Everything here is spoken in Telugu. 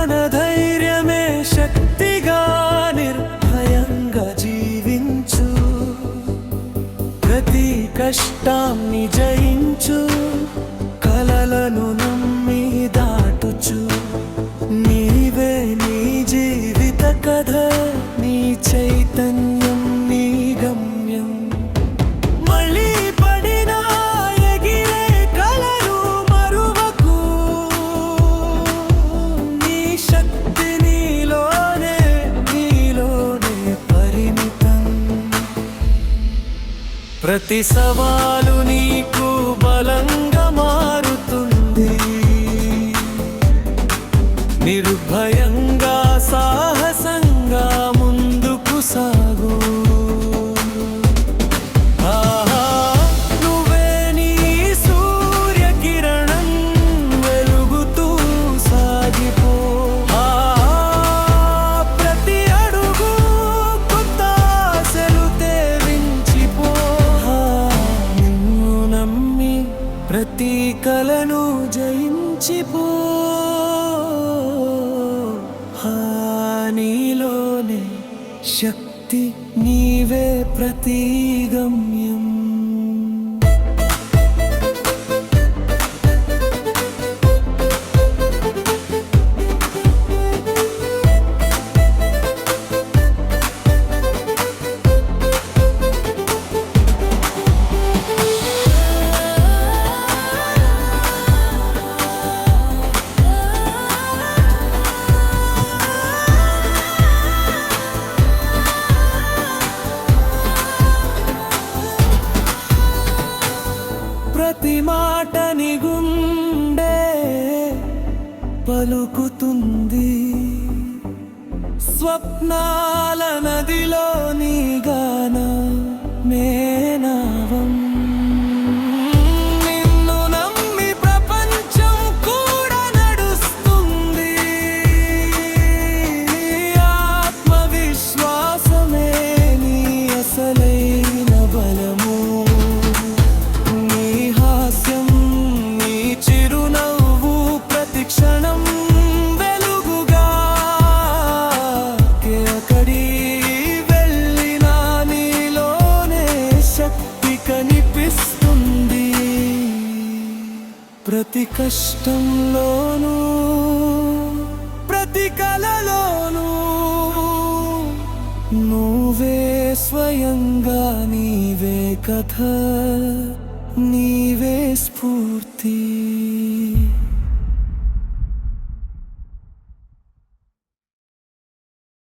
మన ధైర్యమే శక్తిగా నిర్భయంగా జీవించు. ప్రతి కష్టాన్ని జయించు. కలలను నమ్మి దాటుచు. నీవే నీ జీవిత కథ నీ చైతన్య. ప్రతి సవాలు నీకు బలంగా ప్రతి కలను జయించిపో. హానిలోనే శక్తి నీవే ప్రతి గమ్యం ప్రతి మాట గుండె పలుకుతుంది. స్వప్నాల నదిలో నీ గాన మేనావం నిన్ను నమ్మి ప్రపంచం కూడా నడుస్తుంది. ఆత్మవిశ్వాసమే నీ అసలైన ప్రతి కష్టంలోనూ ప్రతి కలలోనూ నువ్వే స్వయంగా నీవే కథ నీవే స్ఫూర్తి.